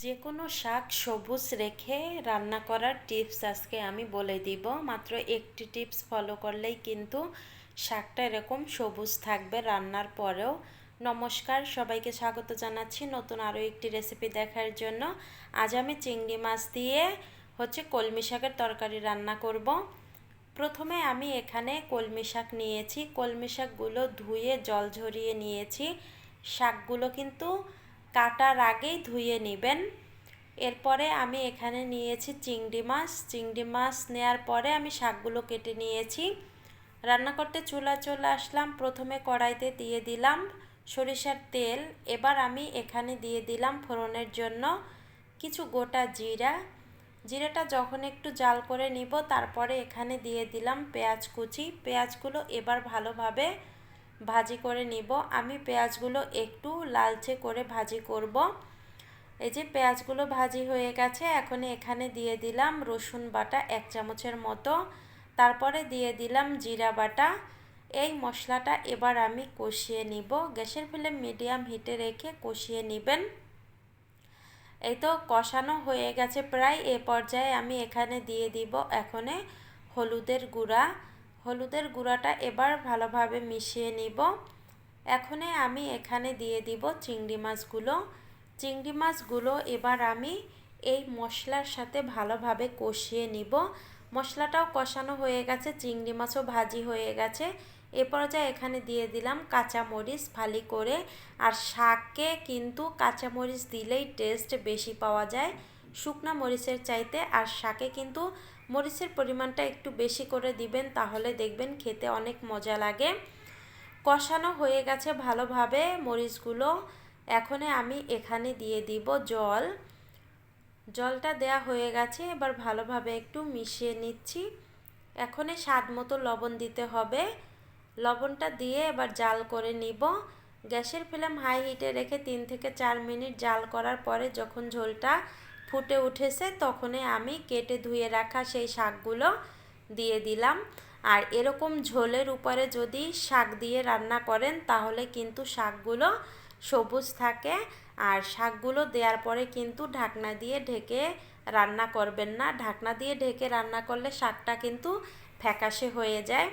যে কোনো শাক সবুজ রেখে রান্না করার টিপস আজকে আমি বলে দিব। মাত্র একটি টিপস ফলো করলেই কিন্তু শাকটা এরকম সবুজ থাকবে রান্নার পরেও। নমস্কার, সবাইকে স্বাগত জানাচ্ছি নতুন আরও একটি রেসিপি দেখার জন্য। আজ আমি চিংড়ি মাছ দিয়ে হচ্ছে কলমি শাকের তরকারি রান্না করব। প্রথমে আমি এখানে কলমি শাক নিয়েছি। কলমি শাকগুলো ধুয়ে জল ঝরিয়ে নিয়েছি। শাকগুলো কিন্তু কাটার আগেই ধুয়ে নেবেন। এরপরে আমি এখানে নিয়েছি চিংড়ি মাছ। চিংড়ি মাছ নেয়ার পরে আমি শাকগুলো কেটে নিয়েছি। রান্না করতে চুলা চলে আসলাম। প্রথমে কড়াইতে দিয়ে দিলাম সরিষার তেল। এবার আমি এখানে দিয়ে দিলাম ফোড়নের জন্য কিছু গোটা জিরা। জিরাটা যখন একটু জাল করে নিব, তারপরে এখানে দিয়ে দিলাম পেঁয়াজ কুচি। পেঁয়াজগুলো এবার ভালোভাবে ভাজি করে নিব। আমি পেঁয়াজগুলো একটু লালচে করে ভাজি করব। এই যে পেঁয়াজগুলো ভাজি হয়ে গেছে, এখন এখানে দিয়ে দিলাম রসুন বাটা এক চামচের মতো। তারপরে দিয়ে দিলাম জিরা বাটা। এই মশলাটা এবার আমি কষিয়ে নিব। গ্যাসের ফ্লেম মিডিয়াম হিটে রেখে কষিয়ে নেবেন। এই তো কষানো হয়ে গেছে প্রায়। এ পর্যায়ে আমি এখানে দিয়ে দিব এখনে হলুদের গুঁড়া। হলুদের গুঁড়াটা এবার ভালোভাবে মিশিয়ে নিব। এখনে আমি এখানে দিয়ে দিব চিংড়ি মাছগুলো। চিংড়ি মাছগুলো এবার আমি এই মশলার সাথে ভালোভাবে কষিয়ে নিব। মশলাটাও কষানো হয়ে গেছে, চিংড়ি মাছও ভাজি হয়ে গেছে। এ পর্যায়ে এখানে দিয়ে দিলাম কাঁচামরিচ ফালি করে। আর শাকে কিন্তু কাঁচামরিচ দিলেই টেস্ট বেশি পাওয়া যায়। শুকনা মরিচের চাইতে আর শাকে কিন্তু মরিচের পরিমাণটা একটু বেশি করে দিবেন, তাহলে দেখবেন খেতে অনেক মজা লাগে। কষানো হয়ে গেছে ভালোভাবে মরিচগুলো। এখনে আমি এখানে দিয়ে দিব জল। জলটা দেয়া হয়ে গেছে, এবার ভালোভাবে একটু মিশিয়ে নিচ্ছি। এখনে স্বাদ মতো লবণ দিতে হবে। লবণটা দিয়ে এবার জাল করে নিব। গ্যাসের ফ্লেম হাই হিটে রেখে তিন থেকে চার মিনিট জাল করার পরে যখন ঝোলটা ফুটে উঠেছে, তখনই আমি কেটে ধুয়ে রাখা সেই শাকগুলো দিয়ে দিলাম। আর এরকম ঝোলের উপরে যদি শাক দিয়ে রান্না করেন, তাহলে কিন্তু শাকগুলো সবুজ থাকে। আর শাকগুলো দেওয়ার পরে কিন্তু ঢাকনা দিয়ে ঢেকে রান্না করবেন না। ঢাকনা দিয়ে ঢেকে রান্না করলে শাকটা কিন্তু ফ্যাকাশে হয়ে যায়।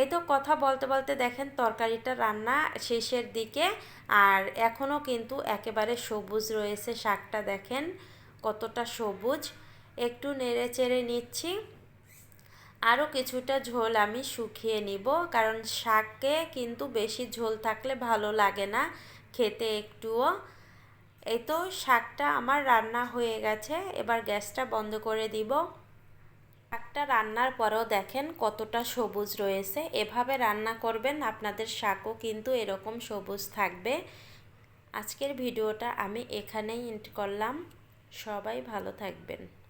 এই তো কথা বলতে বলতে দেখেন তরকারিটা রান্না শেষের দিকে। আর এখনও কিন্তু একেবারে সবুজ রয়েছে শাকটা দেখেন। কতটা সবুজ, একটু নেড়ে চেড়ে নিচ্ছি। আরও কিছুটা ঝোল আমি শুকিয়ে নিব, কারণ শাকে কিন্তু বেশি ঝোল থাকলে ভালো লাগে না খেতে একটুও। এই তো শাকটা আমার রান্না হয়ে গেছে, এবার গ্যাসটা বন্ধ করে দিব। শাকটা রান্নার পরেও দেখেন কতটা সবুজ রয়েছে, এভাবে রান্না করবেন আপনাদের শাকও কিন্তু এরকম সবুজ থাকবে। আজকের ভিডিওটা আমি এখানেই এন্ড করলাম। সবাই ভালো থাকবেন।